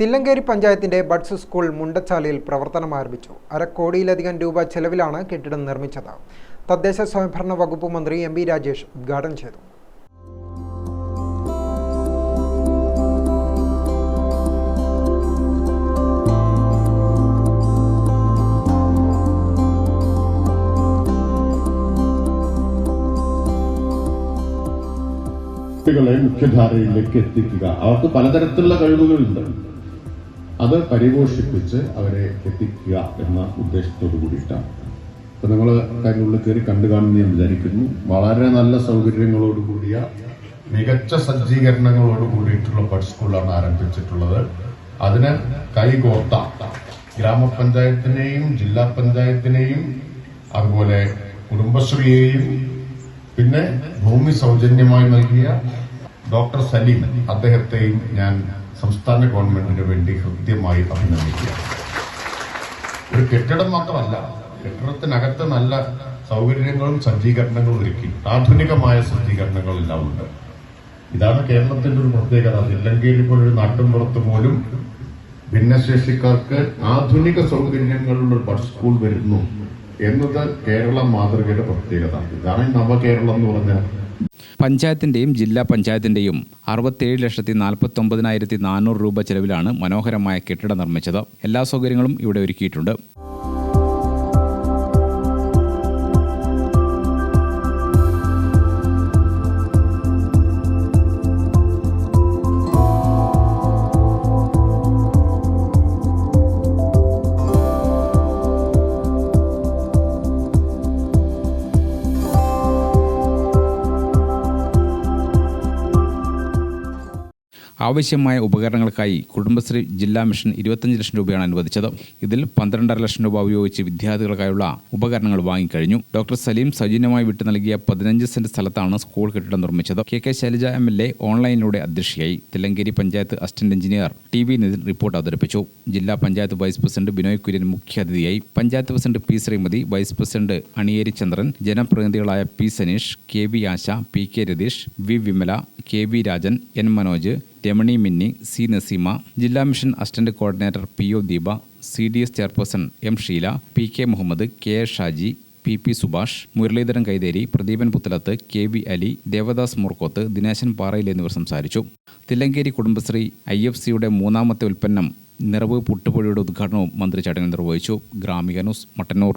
തില്ലങ്കേരി പഞ്ചായത്തിന്റെ buds school മുണ്ടച്ചാലയിൽ പ്രവർത്തനം ആരംഭിച്ചു. അരക്കോടിയിലധികം രൂപ ചെലവിലാണ് കെട്ടിടം നിർമ്മിച്ചത്. തദ്ദേശ സ്വയംഭരണ വകുപ്പ് മന്ത്രി എം ബി രാജേഷ് ഉദ്ഘാടനം ചെയ്തു. കുട്ടികളെ മുഖ്യധാരയിലേക്ക് എത്തിക്കുക. അവർക്ക് പലതരത്തിലുള്ള കഴിവുകളുണ്ട്. അത് പരിപോഷിപ്പിച്ച് അവരെ എത്തിക്കുക എന്ന ഉദ്ദേശത്തോടു കൂടിയിട്ടാണ്. അപ്പം നിങ്ങൾ കാര്യങ്ങളിൽ കയറി കണ്ടു കാണുമെന്ന് ഞാൻ വിചാരിക്കുന്നു. വളരെ നല്ല സൗകര്യങ്ങളോട് കൂടിയ മികച്ച സജ്ജീകരണങ്ങളോട് കൂടിയിട്ടുള്ള ബഡ് സ്കൂളാണ് ആരംഭിച്ചിട്ടുള്ളത്. അതിന് കൈകോർത്ത ഗ്രാമപഞ്ചായത്തിനെയും ജില്ലാ പഞ്ചായത്തിനെയും അതുപോലെ കുടുംബശ്രീയെയും പിന്നെ ഭൂമി സൗജന്യമായി നൽകിയ ഡോക്ടർ സലീം അദ്ദേഹത്തെയും ഞാൻ സംസ്ഥാന ഗവൺമെന്റിന് വേണ്ടി ഹൃദ്യമായി അഭിനന്ദിക്കുക. ഒരു കെട്ടിടം മാത്രമല്ല കെട്ടിടത്തിനകത്ത് നല്ല സൗകര്യങ്ങളും സജ്ജീകരണങ്ങളും ഒരുക്കി ആധുനികമായ സജ്ജീകരണങ്ങളെല്ലാം ഉണ്ട്. ഇതാണ് കേരളത്തിന്റെ ഒരു പ്രത്യേകത. ഇല്ലെങ്കിൽ ഒരു നാട്ടിൻപുറത്ത് പോലും ഭിന്നശേഷിക്കാർക്ക് ആധുനിക സൗകര്യങ്ങളുള്ള ബഡ് സ്കൂൾ വരുന്നു എന്നത് കേരള മാതൃകയുടെ പ്രത്യേകത. ഇതാണ് നവകേരളം എന്ന് പറഞ്ഞാൽ പഞ്ചായത്തിന്റെയും ജില്ലാ പഞ്ചായത്തിന്റെയും അറുപത്തേഴ് ലക്ഷത്തി നാൽപ്പത്തൊമ്പതിനായിരത്തി നാനൂറ് രൂപ ചെലവിലാണ് മനോഹരമായ കെട്ടിടം നിർമ്മിച്ചത്. എല്ലാ സൗകര്യങ്ങളും ഇവിടെ ഒരുക്കിയിട്ടുണ്ട്. ആവശ്യമായ ഉപകരണങ്ങൾക്കായി കുടുംബശ്രീ ജില്ലാ മിഷൻ ഇരുപത്തഞ്ച് ലക്ഷം രൂപയാണ് അനുവദിച്ചത്. ഇതിൽ പന്ത്രണ്ടര ലക്ഷം രൂപ ഉപയോഗിച്ച് വിദ്യാർത്ഥികൾക്കായുള്ള ഉപകരണങ്ങൾ വാങ്ങിക്കഴിഞ്ഞു. ഡോക്ടർ സലീം സൗജന്യമായി വിട്ടു നൽകിയ പതിനഞ്ച് സെന്റ് സ്ഥലത്താണ് സ്കൂൾ കെട്ടിടം നിർമ്മിച്ചത്. K K Shailaja M L A ഓൺലൈനിലൂടെ അധ്യക്ഷയായി. Thillankeri panchayat assistant engineer T V Nithin report അവതരിപ്പിച്ചു. ജില്ലാ പഞ്ചായത്ത് വൈസ് പ്രസിഡന്റ് ബിനോയ് കുര്യൻ മുഖ്യാതിഥിയായി. Panchayat president P Sreemathi vice president Aniyeri Chandran ജനപ്രതിനിധികളായ P Saneesh K V Asha P K Ratheesh V Vimala K V Rajan N Manoj Ramani Minni C Naseema ജില്ലാ mission assistant coordinator P O Deepa C D S chairperson M Sheela P K Muhammad K A Shaji P P Subhash Muraleedharan Kaitheri Pradeepan Puthalath K V Ali Devadas Murkoth Dineshan Parayil എന്നിവർ സംസാരിച്ചു. Thillankeri Kudumbashree I F സിയുടെ മൂന്നാമത്തെ ഉൽപ്പന്നം നിറവ് പുട്ടുപൊഴിയുടെ ഉദ്ഘാടനവും മന്ത്രി ചടങ്ങിൽ നിർവഹിച്ചു. Gramika news Mattannur.